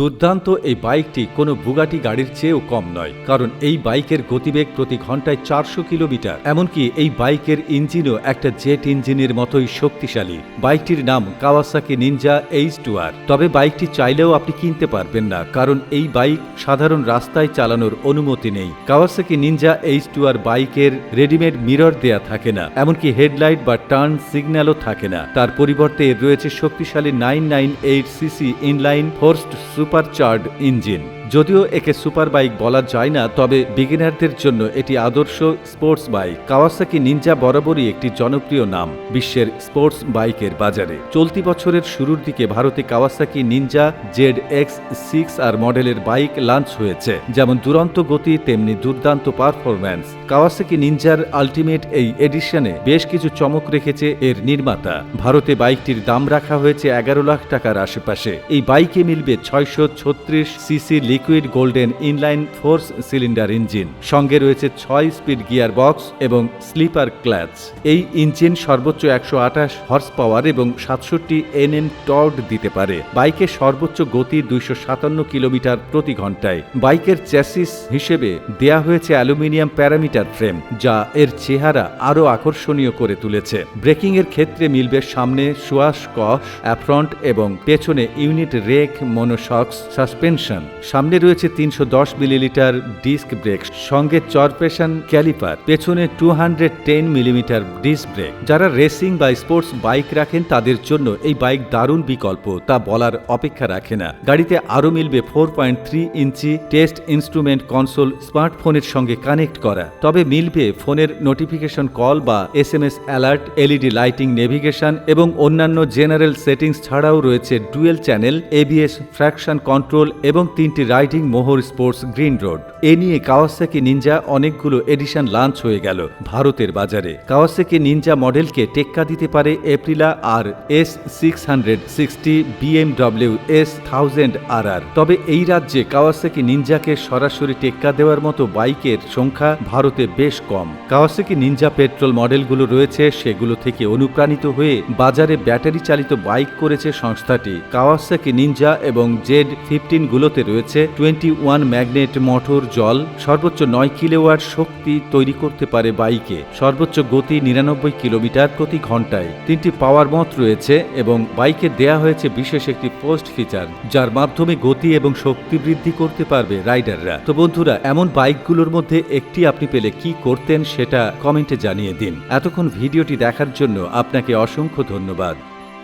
দুর্দান্ত এই বাইকটি কোনো বুগাটি গাড়ির চেয়েও কম নয়, কারণ এই বাইকের গতিবেগ প্রতি ঘন্টায় চারশো কিলোমিটার। এমনকি এই বাইকের ইঞ্জিনও একটা জেট ইঞ্জিনের মতোই শক্তিশালী। বাইকটির নাম Kawasaki Ninja H two R. তবে বাইকটি চাইলেও আপনি কিনতে পারবেন না, কারণ এই বাইক সাধারণ রাস্তায় চালানোর অনুমতি নেই। Kawasaki Ninja H two R বাইকের রেডিমেড মিরর দেয়া থাকে না, এমনকি হেডলাইট বা টার্ন সিগন্যালও থাকে না। তার পরিবর্তে রয়েছে শক্তিশালী nine nine eight CC inline forced supercharged engine যদিও একে সুপার বাইক বলা যায় না, তবে বিগিনারদের জন্য এটি আদর্শ স্পোর্টস বাইক। কাওয়াসাকি নিনজা বরাবরই একটি জনপ্রিয় নাম বিশ্বের স্পোর্টস বাইকের বাজারে। চলতি বছরের শুরুর দিকে ভারতে Kawasaki Ninja Z X six R মডেলের বাইক লঞ্চ হয়েছে। যেমন দুরন্ত গতি, তেমনি দুর্দান্ত পারফরম্যান্স কাওয়াসাকি নিনজার আলটিমেট এই এডিশনে বেশ কিছু চমক রেখেছে এর নির্মাতা। ভারতে বাইকটির দাম রাখা হয়েছে এগারো লাখ টাকার আশেপাশে। এই বাইকে মিলবে ছয়শো ছত্রিশ CC liquid golden inline force cylinder engine. সঙ্গে রয়েছে ছয় স্পিড গিয়ার বক্স এবং স্লিপার ক্ল্যাচ। এই ইঞ্জিন সর্বোচ্চ একশো আঠাশ হর্স পাওয়ার এবং সাতষট্টি এনএম টর্ড দিতে পারে। বাইকের সর্বোচ্চ গতি দুইশো সাতান্ন কিলোমিটার প্রতি ঘন্টায় বাইকের চ্যাসিস হিসেবে দেয়া হয়েছে অ্যালুমিনিয়াম প্যারামিটার ফ্রেম, যা এর চেহারা আরও আকর্ষণীয় করে তুলেছে। ব্রেকিং এর ক্ষেত্রে মিলবে সামনে সুয়াস কস, অ্যাফ্রন্ট এবং পেছনে ইউনিট রেক মনোশক্স সাসপেনশন। সামনে রয়েছে তিনশো দশ মিলিলিটার ডিস্ক ব্রেক, সঙ্গে চরপেশন ক্যালিপার, পেছনে two hundred ten millimeter disc brake. যারা রেসিং বা স্পোর্টস বাইক রাখেন তাদের জন্য এই বাইক দারুণ বিকল্প, তা বলার অপেক্ষা রাখে না। গাড়িতে আরও মিলবে four point three inch test instrument console, স্মার্টফোনের সঙ্গে কানেক্ট করা। তবে মিলবে ফোনের নোটিফিকেশন কল বা S M S alert, LED lighting navigation এবং অন্যান্য জেনারেল সেটিংস ছাড়াও রয়েছে dual channel, ABS, traction control এবং তিনটি রাইডিং মোহর স্পোর্টস গ্রিন রোড। এ নিয়ে কাওয়াসাকি নিনজা অনেকগুলো এডিশন লঞ্চ হয়ে গেল ভারতের বাজারে। কাওয়াসাকি নিনজা মডেলকে টেক্কা দিতে পারে Aprilia R S six hundred sixty BMW S thousand R R. তবে এই রাজ্যে কাওয়াসাকি নিনজাকে সরাসরি টেক্কা দেওয়ার মতো বাইকের সংখ্যা ভারতে বেশ কম। কাওয়াসাকি নিনজা পেট্রোল মডেলগুলো রয়েছে, সেগুলো থেকে অনুপ্রাণিত হয়ে বাজারে ব্যাটারি চালিত বাইক করেছে সংস্থাটি। কাওয়াসাকি নিনজা এবং জেড ফিফটিনগুলোতে রয়েছে টোয়েন্টি ওয়ান ম্যাগনেট মোটর জল সর্বোচ্চ নয় কিলোওয়াট শক্তি তৈরি করতে পারে বাইকে। সর্বোচ্চ গতি নিরানব্বই কিলোমিটার প্রতি ঘন্টায়। তিনটি পাওয়ার মত রয়েছে এবং বাইকে দেয়া হয়েছে বিশেষ একটি পোস্ট ফিচার, যার মাধ্যমে গতি এবং শক্তি বৃদ্ধি করতে পারবে রাইডাররা। তো বন্ধুরা, এমন বাইকগুলোর মধ্যে একটি আপনি পেলে কি করতেন সেটা কমেন্টে জানিয়ে দিন। এতক্ষণ ভিডিওটি দেখার জন্য আপনাকে অসংখ্য ধন্যবাদ।